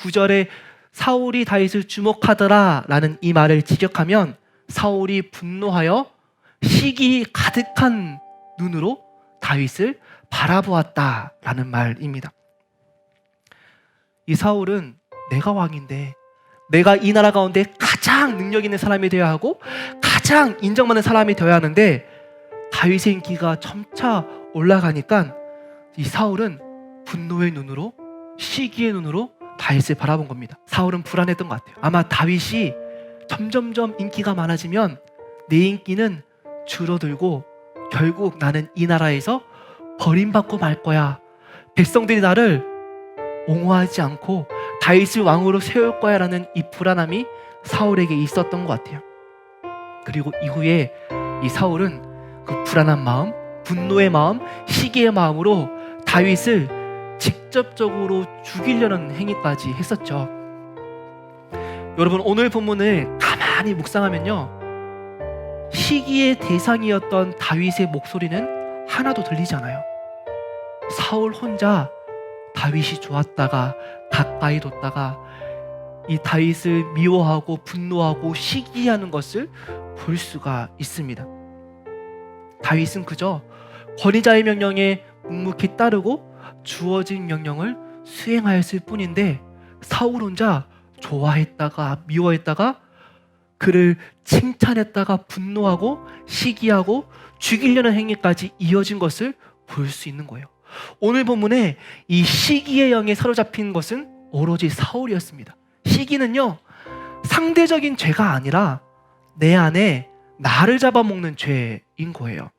9절에 사울이 다윗을 주목하더라라는 이 말을 직역하면 사울이 분노하여 시기 가득한 눈으로 다윗을 바라보았다라는 말입니다. 이 사울은 내가 왕인데 내가 이 나라 가운데 가장 능력 있는 사람이 되어야 하고 가장 인정받는 사람이 되어야 하는데 다윗의 인기가 점차 올라가니까 이 사울은 분노의 눈으로 시기의 눈으로 다윗을 바라본 겁니다. 사울은 불안했던 것 같아요. 아마 다윗이 점점점 인기가 많아지면 내 인기는 줄어들고 결국 나는 이 나라에서 버림받고 말 거야. 백성들이 나를 옹호하지 않고 다윗을 왕으로 세울 거야라는 이 불안함이 사울에게 있었던 것 같아요. 그리고 이후에 이 사울은 그 불안한 마음, 분노의 마음, 시기의 마음으로 다윗을 직접적으로 죽이려는 행위까지 했었죠. 여러분 오늘 본문을 가만히 묵상하면요. 시기의 대상이었던 다윗의 목소리는 하나도 들리지 않아요. 사울 혼자 다윗이 좋았다가 가까이 뒀다가 이 다윗을 미워하고 분노하고 시기하는 것을 볼 수가 있습니다. 다윗은 그저 권위자의 명령에 묵묵히 따르고 주어진 명령을 수행하였을 뿐인데 사울 혼자 좋아했다가 미워했다가 그를 칭찬했다가 분노하고 시기하고 죽이려는 행위까지 이어진 것을 볼 수 있는 거예요. 오늘 본문에 이 시기의 영에 사로잡힌 것은 오로지 사울이었습니다. 시기는요, 상대적인 죄가 아니라 내 안에 나를 잡아먹는 죄인 거예요.